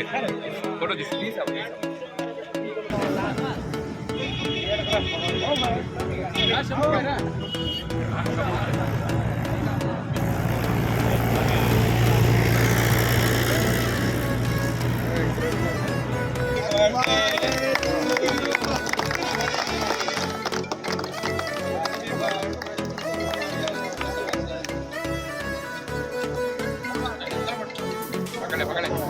रे photo this please आप Pagale.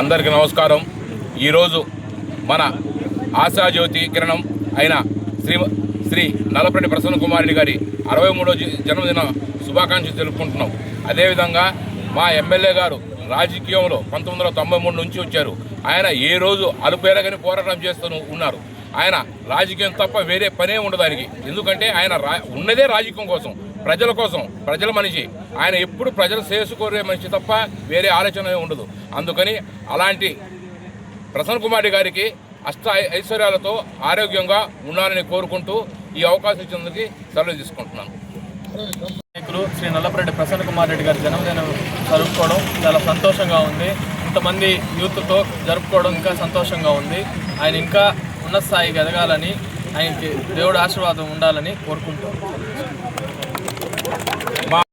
అందరికీ నమస్కారం. ఈరోజు మన ఆశాజ్యోతి కిరణం అయిన శ్రీ శ్రీ నల్లపరెడ్డి ప్రసన్న కుమారుడి గారి అరవై మూడో జన్మదిన శుభాకాంక్షలు తెలుపుకుంటున్నాం. అదేవిధంగా మా ఎమ్మెల్యే గారు రాజకీయంలో పంతొమ్మిది వందల తొంభై మూడు నుంచి వచ్చారు. ఆయన ఏ రోజు అలుపేరగని పోరాటం చేస్తూ ఉన్నారు. ఆయన రాజకీయం తప్ప వేరే పనే ఉండదు ఆయనకి. ఎందుకంటే ఆయన రా ఉన్నదే రాజకీయం కోసం ప్రజల కోసం ప్రజల మనిషి. ఆయన ఎప్పుడు ప్రజలు చేసుకోరే మనిషి తప్ప వేరే ఆలోచన ఉండదు. అందుకని అలాంటి ప్రసన్న కుమారి గారికి అష్ట ఐశ్వర్యాలతో ఆరోగ్యంగా ఉండాలని కోరుకుంటూ ఈ అవకాశం ఇచ్చినందుకు సెలవు తీసుకుంటున్నాను. నాయకులు శ్రీ నల్లపరెడ్డి ప్రసన్న కుమార్ రెడ్డి గారి జన్మదినం జరుపుకోవడం చాలా సంతోషంగా ఉంది. ఇంతమంది యూత్తో జరుపుకోవడం ఇంకా సంతోషంగా ఉంది. ఆయన ఇంకా ఉన్నత స్థాయికి ఎదగాలని ఆయనకి దేవుడు ఆశీర్వాదం ఉండాలని కోరుకుంటాం